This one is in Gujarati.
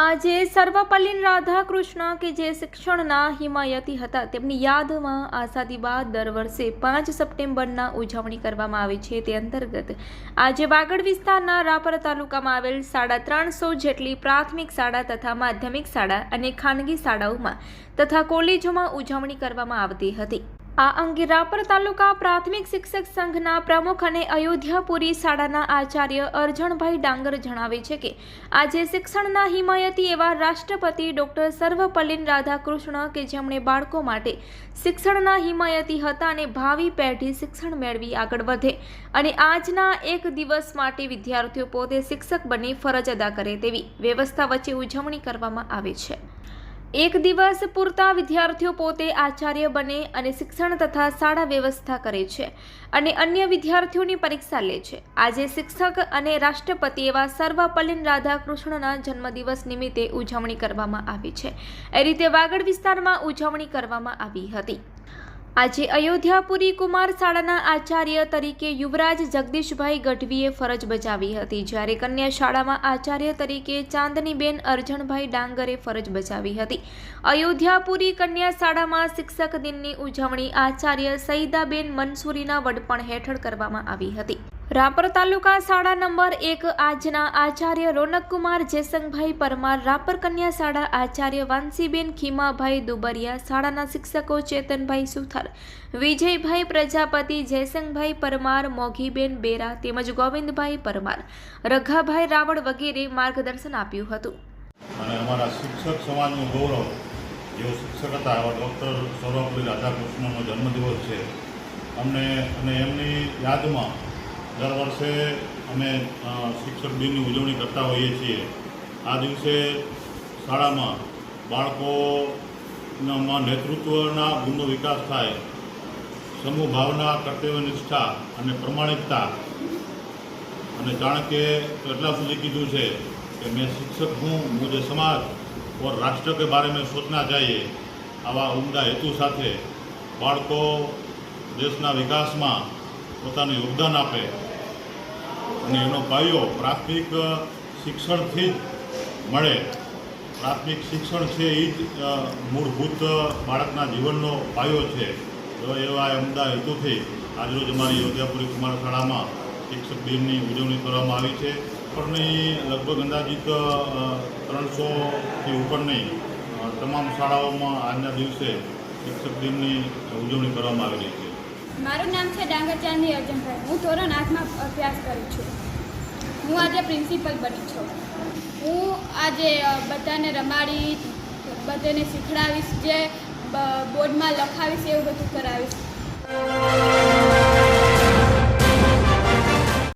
આજે સર્વપલ્લીન રાધાકૃષ્ણ કે જે શિક્ષણના હિમાયતી હતા, તેમની યાદમાં આઝાદી બાદ દર વર્ષે પાંચ સપ્ટેમ્બરના ઉજવણી કરવામાં આવે છે. તે અંતર્ગત આજે વાગડ વિસ્તારના રાપર તાલુકામાં આવેલ સાડા ત્રણસો જેટલી પ્રાથમિક શાળા તથા માધ્યમિક શાળા અને ખાનગી શાળાઓમાં તથા કોલેજોમાં ઉજવણી કરવામાં આવતી હતી. આ અંગે રાપર તાલુકા પ્રાથમિક શિક્ષક સંઘના પ્રમુખ અને અયોધ્યાપુરી શાળાના આચાર્ય અરજણભાઈ ડાંગર જણાવે છે કે આજે શિક્ષણના હિમાયતી એવા રાષ્ટ્રપતિ ડોક્ટર સર્વપલ્લીન રાધાકૃષ્ણ કે જેમણે બાળકો માટે શિક્ષણના હિમાયતી હતા અને ભાવિ પેઢી શિક્ષણ મેળવી આગળ વધે અને આજના એક દિવસ માટે વિદ્યાર્થીઓ પોતે શિક્ષક બની ફરજ અદા કરે તેવી વ્યવસ્થા વચ્ચે ઉજવણી કરવામાં આવે છે. એક દિવસ પૂરતા વિદ્યાર્થીઓ પોતે આચાર્ય બને અને શિક્ષણ તથા શાળા વ્યવસ્થા કરે છે અને અન્ય વિદ્યાર્થીઓની પરીક્ષા લે છે. આજે શિક્ષક અને રાષ્ટ્રપતિ એવા સર્વપલ્લીન રાધાકૃષ્ણના જન્મદિવસ નિમિત્તે ઉજવણી કરવામાં આવી છે. એ રીતે વાગડ વિસ્તારમાં ઉજવણી કરવામાં આવી હતી. આજે અયોધ્યાપુરી કુમાર શાળાના આચાર્ય તરીકે યુવરાજ જગદીશભાઈ ગઢવીએ ફરજ બજાવી હતી. જ્યારે કન્યા શાળામાં આચાર્ય તરીકે ચાંદનીબેન અરજણભાઈ ડાંગરે ફરજ બજાવી હતી. અયોધ્યાપુરી કન્યા શાળામાં શિક્ષક દિનની ઉજવણી આચાર્ય સઈદાબેન મનસુરીના વડપણ હેઠળ કરવામાં આવી હતી. રાપર તાલુકા શાળા નંબર એક આજના આચાર્ય રોનકકુમાર જેસંગભાઈ પરમાર, રાપર કન્યા શાળા આચાર્ય વાંસીબેન ખીમાભાઈ દુબરિયા, શાળાના શિક્ષકો ચેતનભાઈ સુથાર, વિજયભાઈ પ્રજાપતિ જયસંગભાઈ પરમાર, મોઘીબેન બેરા તેમજ ગોવિંદભાઈ પરમાર, રઘાભાઈ રાવળ વગેરે માર્ગદર્શન આપ્યું હતું. અને અમારા શિક્ષક સમાજનું ગૌરવ, જેઓ શિક્ષક હતા, એવા ડૉક્ટર સૌરભભાઈ રાધાકૃષ્ણનો જન્મદિવસ છે. અમને અને એમની યાદમાં દર વર્ષે અમે શિક્ષક દિનની ઉજવણી કરતા હોઈએ છીએ. આ દિવસે શાળામાં બાળકોમાં નેતૃત્વના ગુણનો વિકાસ થાય, સમૂહ ભાવના કર્તવ્યનિષ્ઠા અને પ્રમાણિકતા. અને કારણ કે એટલા સુધી કીધું છે કે મેં શિક્ષક હું મુજે સમાજ ઓર રાષ્ટ્ર કે બારે મેં સોચના ચાહીએ આવા ઉમદા હેતુ સાથે બાળકો દેશના વિકાસમાં પોતાનું યોગદાન આપે. અને એનો પાયો પ્રાથમિક શિક્ષણથી જ મળે. પ્રાથમિક શિક્ષણ છે એ જ મૂળભૂત બાળકના જીવનનો પાયો છે. તો એવા ઉમદા હેતુથી આજરોજ અમારી યોધ્યાપુરી કુમાર શાળામાં શિક્ષક દિનની ઉજવણી કરવામાં આવી છે. ઉપરની લગભગ અંદાજિત ત્રણસોથી ઉપરની તમામ શાળાઓમાં આજના દિવસે શિક્ષક દિનની ઉજવણી કરવામાં આવી રહી છે. મારું નામ છે ડાંગર ચાંદી અર્જનભાઈ. હું ધોરણ આઠમાં અભ્યાસ કરું છું. હું આજે પ્રિન્સિપલ બની છું. હું આજે બધાને રમાડી બધાને શીખડાવીશ, જે બોર્ડમાં લખાવીશ, એવું બધું કરાવીશ.